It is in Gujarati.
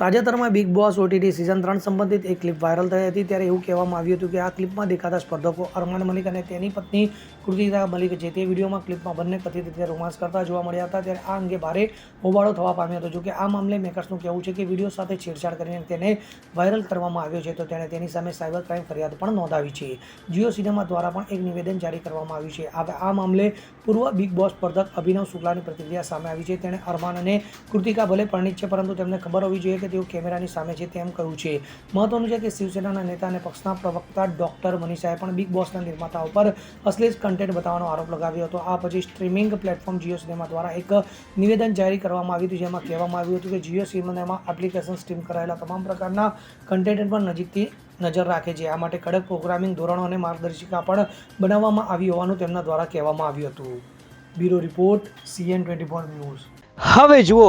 તાજેતરમાં બિગ બોસ ઓટીટી સિઝન ત્રણ સંબંધિત એક ક્લિપ વાયરલ થઈ હતી. ત્યારે એવું કહેવામાં આવ્યું હતું કે આ ક્લિપમાં દેખાતા સ્પર્ધકો અરમાન મલિક અને તેની પત્ની કૃતિકા મલિક છે તે વિડીયોમાં ક્લિપમાં બંને કથિત રીતે રોમાન્સ કરતા જોવા મળ્યા હતા. ત્યારે આ અંગે ભારે હોબાળો થવા પામ્યો હતો. જોકે આ મામલે મેકર્સનું કહેવું છે કે વીડિયો સાથે છેડછાડ કરીને તેને વાયરલ કરવામાં આવ્યો છે, તો તેણે તેની સામે સાયબર ક્રાઇમ ફરિયાદ પણ નોંધાવી છે. જીઓ સિનેમા દ્વારા પણ એક નિવેદન જારી કરવામાં આવ્યું છે. હવે આ મામલે પૂર્વ બિગ બોસ સ્પર્ધક અભિનવ શુક્લાની પ્રતિક્રિયા સામે આવી છે. તેણે અરમાન અને કૃતિકા ભલે પરિણીત છે, પરંતુ તેમને ખબર હોવી જોઈએ કે તેઓ કેમેરાની સામે છે તેમ કહ્યું છે. મહત્વનું છે કે શિવસેનાના નેતા અને પક્ષના પ્રવક્તા ડોક્ટર મનીષાએ પણ બિગ બોસના નિર્માતાઓ પર અશ્લીલ કન્ટેન્ટ બતાવવાનો આરોપ લગાવ્યો હતો. આ પછી સ્ટ્રીમિંગ પ્લેટફોર્મ જીઓ સિનેમા દ્વારા એક નિવેદન જારી કરવામાં આવ્યું હતું, જેમાં કહેવામાં આવ્યું હતું કે જીઓ સિનેમામાં એપ્લિકેશન સ્ટ્રીમ કરાયેલા તમામ પ્રકારના કન્ટેન્ટ પર નજીકથી નજર રાખે છે. આ માટે કડક પ્રોગ્રામિંગ ધોરણો અને માર્ગદર્શિકા પણ બનાવવામાં આવી હોવાનું તેમના દ્વારા કહેવામાં આવ્યું હતું. Bureau report CN twenty four news. હવે જુઓ